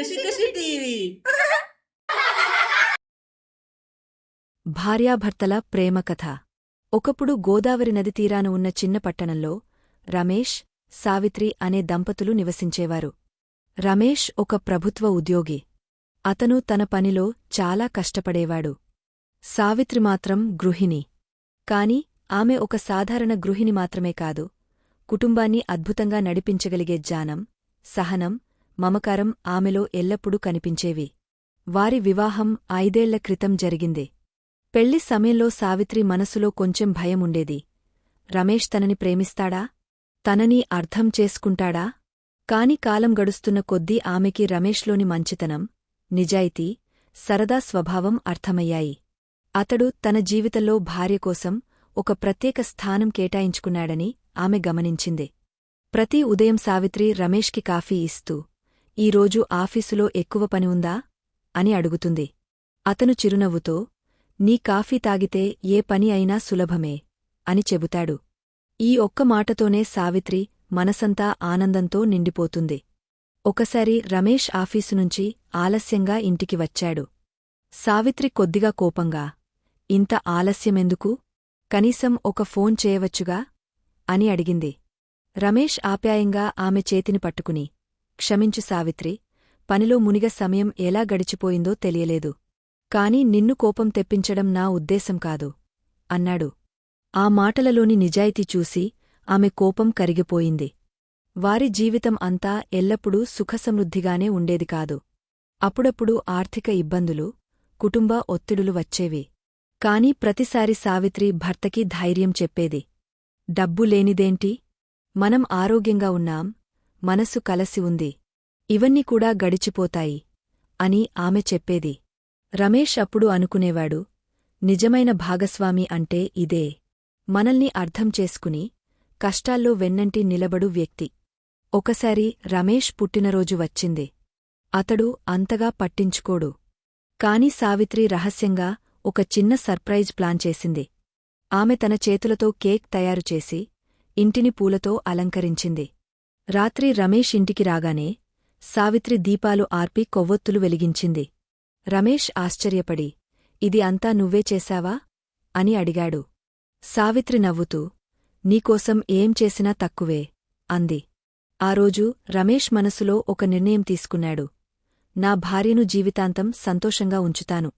TV భార్యాభర్తల ప్రేమ కథ. ఒకప్పుడు గోదావరి నది తీరాన ఉన్న చిన్న పట్టణంలో రమేష్ సావిత్రి అనే దంపతులు నివసించేవారు. రమేష్ ఒక ప్రభుత్వ ఉద్యోగి. అతను తన పనిలో చాలా కష్టపడేవాడు. సావిత్రి మాత్రం గృహిణి. కాని ఆమె ఒక సాధారణ గృహిణి మాత్రమే కాదు. కుటుంబాన్ని అద్భుతంగా నడిపించగలిగే జానం సహనం మమకారం ఆమెలో ఎల్లప్పుడూ కనిపించేవి. వారి వివాహం ఐదేళ్ళ క్రితం జరిగింది. పెళ్ళి సమయంలో సావిత్రి మనసులో కొంచెం భయం ఉండేది. రమేష్ తనని ప్రేమిస్తాడా? తనని అర్థం చేసుకుంటాడా? కాని కాలం గడుస్తున్న కొద్దీ ఆమెకి రమేష్లోని మంచితనం నిజాయితీ సరదా స్వభావం అర్థమయ్యాయి. అతడు తన జీవితంలో భార్యకోసం ఒక ప్రత్యేక స్థానం కేటాయించుకున్నాడని ఆమె గమనించింది. ప్రతి ఉదయం సావిత్రి రమేష్కి కాఫీ ఇస్తూ ఈరోజు ఆఫీసులో ఎక్కువ పని ఉందా? అని అడుగుతుంది. అతను చిరునవ్వుతో నీ కాఫీ తాగితే ఏ పని అయినా సులభమే అని చెబుతాడు. ఈ ఒక్క మాటతోనే సావిత్రి మనసంతా ఆనందంతో నిండిపోతుంది. ఒకసారి రమేష్ ఆఫీసు నుంచి ఆలస్యంగా ఇంటికి వచ్చాడు. సావిత్రి కొద్దిగా కోపంగా ఇంత ఆలస్యమెందుకు? కనీసం ఒక ఫోన్ చేయవచ్చుగా? అని అడిగింది. రమేష్ ఆప్యాయంగా ఆమె చేతిని పట్టుకుని క్షమించు సావిత్రి పనిలో మునిగ సమయం ఎలా గడిచిపోయిందో తెలియలేదు. కాని నిన్ను కోపం తెప్పించడం నా ఉద్దేశం కాదు అన్నాడు. ఆ మాటలలోని నిజాయితీ చూసి ఆమె కోపం కరిగిపోయింది. వారి జీవితం అంతా ఎల్లప్పుడూ సుఖసమృద్ధిగానే ఉండేది కాదు. అప్పుడప్పుడు ఆర్థిక ఇబ్బందులు కుటుంబ ఒత్తిడులు వచ్చేవి. కాని ప్రతిసారి సావిత్రి భర్తకి ధైర్యం చెప్పేది. డబ్బు లేనిదేంటి? మనం ఆరోగ్యంగా ఉన్నాం మనసు కలసి ఉంది. ఇవన్నీ కూడా గడిచిపోతాయి అని ఆమె చెప్పేది. రమేష్ అప్పుడు అనుకునేవాడు నిజమైన భాగస్వామి అంటే ఇదే. మనల్ని అర్థం చేసుకుని కష్టాల్లో వెన్నంటి నిలబడు వ్యక్తి. ఒకసారి రమేష్ పుట్టినరోజు వచ్చింది. అతడు అంతగా పట్టించుకోడు. కాని సావిత్రి రహస్యంగా ఒక చిన్న సర్ప్రైజ్ ప్లాన్ చేసింది. ఆమె తన చేతులతో కేక్ తయారుచేసి ఇంటిని పూలతో అలంకరించింది. రాత్రి రమేష్ ఇంటికి రాగానే సావిత్రి దీపాలు ఆర్పి కొవ్వొత్తులు వెలిగించింది. రమేష్ ఆశ్చర్యపడి ఇది అంతా నువ్వే చేశావా? అని అడిగాడు. సావిత్రి నవ్వుతూ నీకోసం ఏం చేసినా తక్కువే అంది. ఆ రోజు రమేష్ మనసులో ఒక నిర్ణయం తీసుకున్నాడు. నా భార్యను జీవితాంతం సంతోషంగా ఉంచుతాను.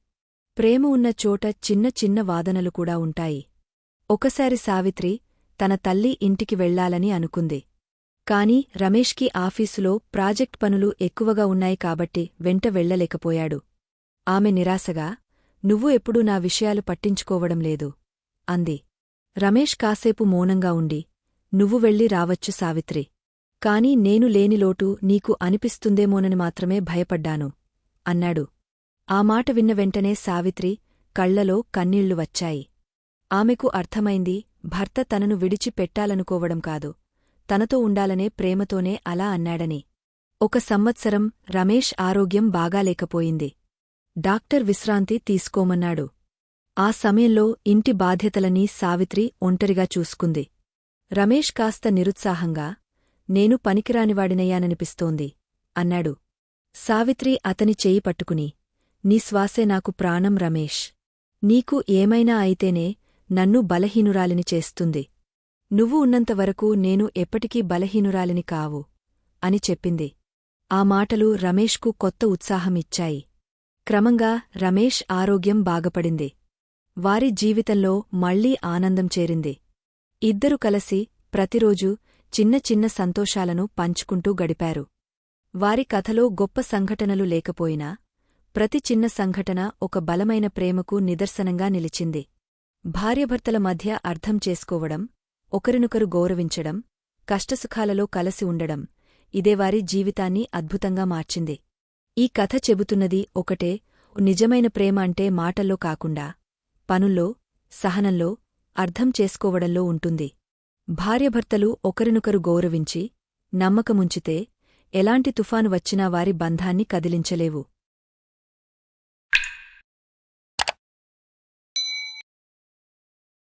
ప్రేమ ఉన్న చోట చిన్న చిన్న వాదనలు కూడా ఉంటాయి. ఒకసారి సావిత్రి తన తల్లి ఇంటికి వెళ్ళాలని అనుకుంది. కాని రమేష్కి ఆఫీసులో ప్రాజెక్ట్ పనులు ఎక్కువగా ఉన్నాయి కాబట్టి వెంట వెళ్ళలేకపోయాడు ఆమె నిరాశగా నువ్వు ఎప్పుడూ నా విషయాలు పట్టించుకోవడం లేదు అంది. రమేష్ కాసేపు మౌనంగా ఉండి నువ్వు వెళ్ళి రావచ్చు సావిత్రి. కాని నేను లేని లోటు నీకు అనిపిస్తుందేమోనని మాత్రమే భయపడ్డాను అన్నాడు. ఆ మాట విన్న వెంటనే సావిత్రి కళ్ళలో కన్నీళ్ళు వచ్చాయి. ఆమెకు అర్థమైంది భర్త తనను విడిచి పెట్టాలనుకోవడం కాదు. తనతో ఉండాలనే ప్రేమతోనే అలా అన్నాడని. ఒక సంవత్సరం రమేష్ ఆరోగ్యం బాగాలేకపోయింది. డాక్టర్ విశ్రాంతి తీసుకోమన్నాడు. ఆ సమయంలో ఇంటి బాధ్యతలనీ సావిత్రి ఒంటరిగా చూసుకుంది. రమేష్ కాస్త నిరుత్సాహంగా నేను పనికిరానివాడినయ్యాననిపిస్తోంది అన్నాడు. సావిత్రి అతని చేయి పట్టుకుని నీ శ్వాసే నాకు ప్రాణం రమేష్. నీకు ఏమైనా అయితేనే నన్ను బలహీనురాలిని చేస్తుంది. నువ్వు ఉన్నంతవరకు నేను ఎప్పటికీ బలహీనురాలిని కావు అని చెప్పింది. ఆ మాటలు రమేష్కు కొత్త ఉత్సాహమిచ్చాయి. క్రమంగా రమేష్ ఆరోగ్యం బాగపడింది. వారి జీవితంలో మళ్ళీ ఆనందం చేరింది. ఇద్దరు కలసి ప్రతిరోజూ చిన్న చిన్న సంతోషాలను పంచుకుంటూ గడిపారు. వారి కథలో గొప్ప సంఘటనలు లేకపోయినా ప్రతి చిన్న సంఘటన ఒక బలమైన ప్రేమకు నిదర్శనంగా నిలిచింది. భార్యభర్తల మధ్య అర్థం చేసుకోవడం ఒకరినొకరు గౌరవించడం కష్టసుఖాలలో కలసి ఉండడం ఇదే వారి జీవితాన్ని అద్భుతంగా మార్చింది. ఈ కథ చెబుతున్నది ఒకటే నిజమైన ప్రేమ అంటే మాటల్లో కాకుండా పనుల్లో సహనంలో అర్థం చేసుకోవడంలో ఉంటుంది. భార్యభర్తలు ఒకరినొకరు గౌరవించి నమ్మకముంచితే ఎలాంటి తుఫాను వచ్చినా వారి బంధాన్ని కదిలించలేవు.